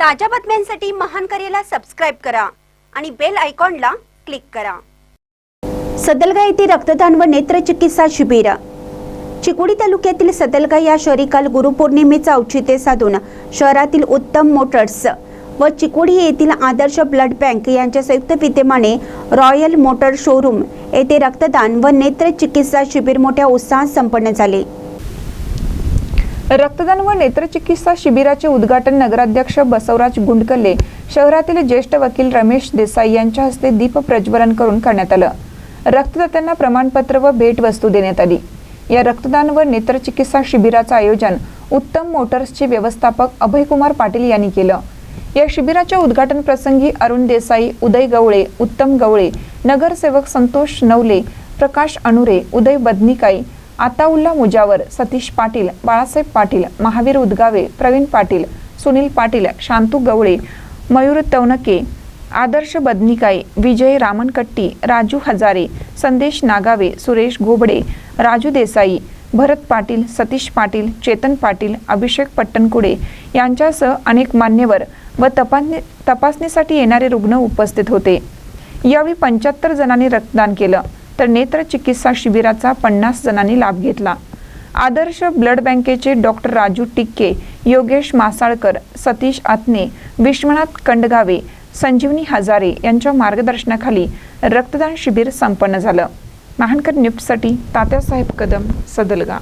ताज्या बातम्यांसाठी महान करेला सबस्क्राईब करा आणि बेल आयकॉनला क्लिक करा. सदलगा येथे रक्तदान व नेत्र चिकित्सा शिबिर. चिकोडी तालुक्यातील सदलगा या शहरी काल गुरुपौर्णिमेचं औचित्य साधून शहरातील उत्तम मोटर्स व चिकोडी येथील आदर्श ब्लड बँक यांच्या संयुक्त विद्यमाने रॉयल मोटर शोरूम येथे रक्तदान व नेत्र चिकित्सा शिबिर मोठ्या उत्साहात संपन्न झाले. रक्तदान व नेत्रचिकित्सा शिबिराचे उद्घाटन नगराध्यक्ष बसवराज गुंडकले. शहरातील ज्येष्ठ वकील रमेश देसाई यांच्या हस्ते दीप प्रज्वलन करून करण्यात आलं. रक्तदात्यांना प्रमाणपत्र व भेटवस्तू देण्यात आली. या रक्तदान व नेत्रचिकित्सा शिबिराचं आयोजन उत्तम मोटर्सचे व्यवस्थापक अभयकुमार पाटील यांनी केलं. या शिबिराच्या उद्घाटन प्रसंगी अरुण देसाई उदय गवळे उत्तम गवळे नगरसेवक संतोष नवले प्रकाश अनुरे उदय बदनिकाई आताउल्ला मुजावर सतीश पाटील बाळासाहेब पाटील महावीर उदगावे प्रवीण पाटील सुनील पाटील शांतू गवळे मयूर तवनके आदर्श बदनिकाय विजय रामनकट्टी राजू हजारे संदेश नागावे सुरेश घोबडे राजू देसाई भरत पाटील सतीश पाटील चेतन पाटील अभिषेक पट्टणकुडे यांच्यासह अनेक मान्यवर व तपासणी तपासणीसाठी येणारे रुग्ण उपस्थित होते. यावेळी पंच्याहत्तर जणांनी रक्तदान केलं. तर नेत्र चिकित्सा शिबिराचा पन्नास जणांनी लाभ घेतला. आदर्श ब्लड बँकेचे डॉक्टर राजू टिक्के योगेश मासाळकर सतीश आत्ने विश्वनाथ कंडगावे संजीवनी हजारे यांच्या मार्गदर्शनाखाली रक्तदान शिबिर संपन्न झालं. महानकर न्यूजसाठी तात्यासाहेब कदम सदलगा.